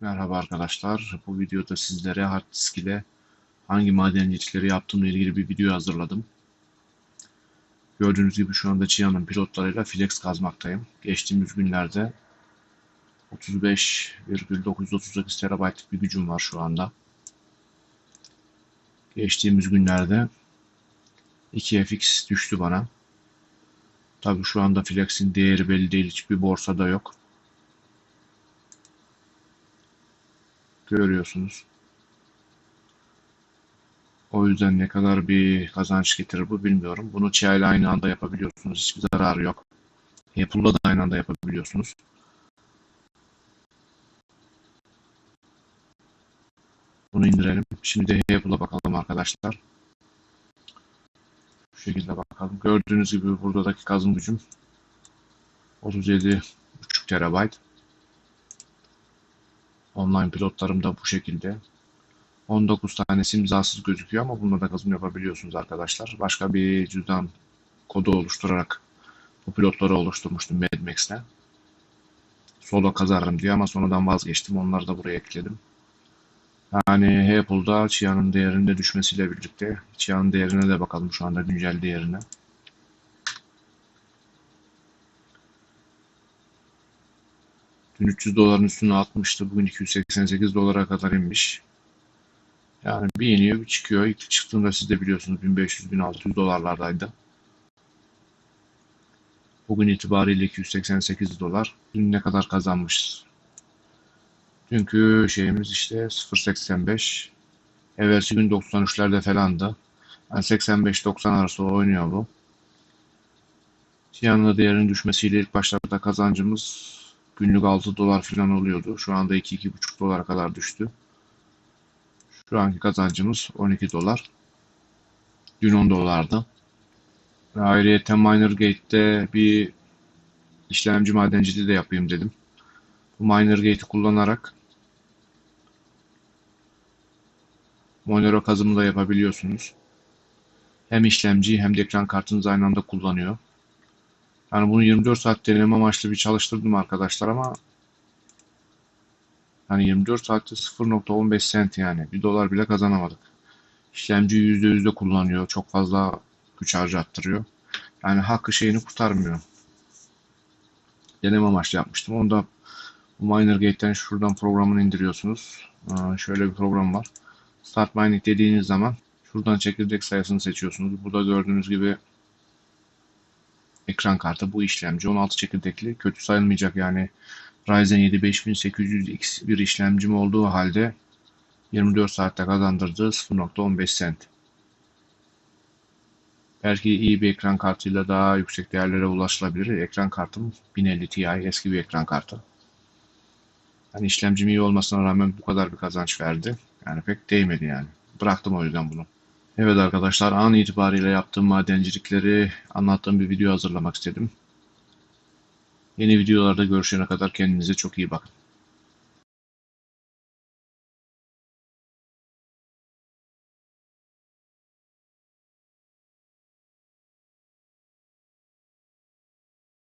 Merhaba arkadaşlar. Bu videoda sizlere hard disk ile hangi madencilikleri yaptığımla ilgili bir video hazırladım. Gördüğünüz gibi şu anda Chia'nın pilotlarıyla flex kazmaktayım. Geçtiğimiz günlerde 35,938 TB'lik bir gücüm var şu anda. Geçtiğimiz günlerde 2FX düştü bana. Tabii şu anda Flex'in değeri belli değil. Hiçbir borsada yok. Görüyorsunuz. O yüzden ne kadar bir kazanç getirir bu bilmiyorum. Bunu Chia ile aynı anda yapabiliyorsunuz. Hiçbir zararı yok. Apple'la da aynı anda yapabiliyorsunuz. Bunu indirelim. Şimdi de Apple'a bakalım arkadaşlar. Bu şekilde bakalım. Gördüğünüz gibi buradaki kazım gücüm 37,5 TB. Online pilotlarım da bu şekilde. 19 tanesi imzasız gözüküyor ama bununla da kazım yapabiliyorsunuz arkadaşlar. Başka bir cüzdan kodu oluşturarak bu pilotları oluşturmuştum Madmax'te. Solo kazarım diye ama sonradan vazgeçtim. Onları da buraya ekledim. Yani Apple'da Chia'nın değerinde düşmesiyle birlikte Chia'nın değerine de bakalım şu anda güncel değerine. Dün 300 doların üstüne atmıştı. Bugün 288 dolara kadar inmiş. Yani bir iniyor bir çıkıyor. İlk çıktığında siz de biliyorsunuz 1500-1600 dolarlardaydı. Bugün itibariyle 288 dolar. Dün ne kadar kazanmışız? Dünkü şeyimiz işte 0.85. Evvelsi gün 93'lerde falandı. Yani 85-90 arası oynuyor bu. Tiyanla değerinin düşmesiyle ilk başlarda kazancımız günlük 6 dolar falan oluyordu. Şu anda 2-2,5 dolara kadar düştü. Şu anki kazancımız 12 dolar. Dün 10 dolardı. Ve ayrıca MinerGate'de bir işlemci madenciliği de yapayım dedim. Bu MinerGate'i kullanarak Monero kazımı da yapabiliyorsunuz. Hem işlemci hem de ekran kartınızı aynı anda kullanıyor. Yani bunu 24 saat deneme amaçlı bir çalıştırdım arkadaşlar ama hani 24 saatte 0.15 sent yani. Bir dolar bile kazanamadık. İşlemci %100 de kullanıyor. Çok fazla güç harcattırıyor. Yani hakkı şeyini kurtarmıyor. Deneme amaçlı yapmıştım. Onu da bu MinerGate'den şuradan programını indiriyorsunuz. Şöyle bir program var. Start Mining dediğiniz zaman şuradan çekirdek sayısını seçiyorsunuz. Burada gördüğünüz gibi ekran kartı bu işlemci 16 çekirdekli kötü sayılmayacak yani Ryzen 7 5800X bir işlemcim olduğu halde 24 saatte kazandırdığı 0.15 sent. Belki iyi bir ekran kartıyla daha yüksek değerlere ulaşılabilir. Ekran kartım 1050 Ti eski bir ekran kartı. Yani işlemcim iyi olmasına rağmen bu kadar bir kazanç verdi. Yani pek değmedi yani. Bıraktım o yüzden bunu. Evet arkadaşlar an itibariyle yaptığım madencilikleri anlattığım bir video hazırlamak istedim. Yeni videolarda görüşene kadar kendinize çok iyi bakın.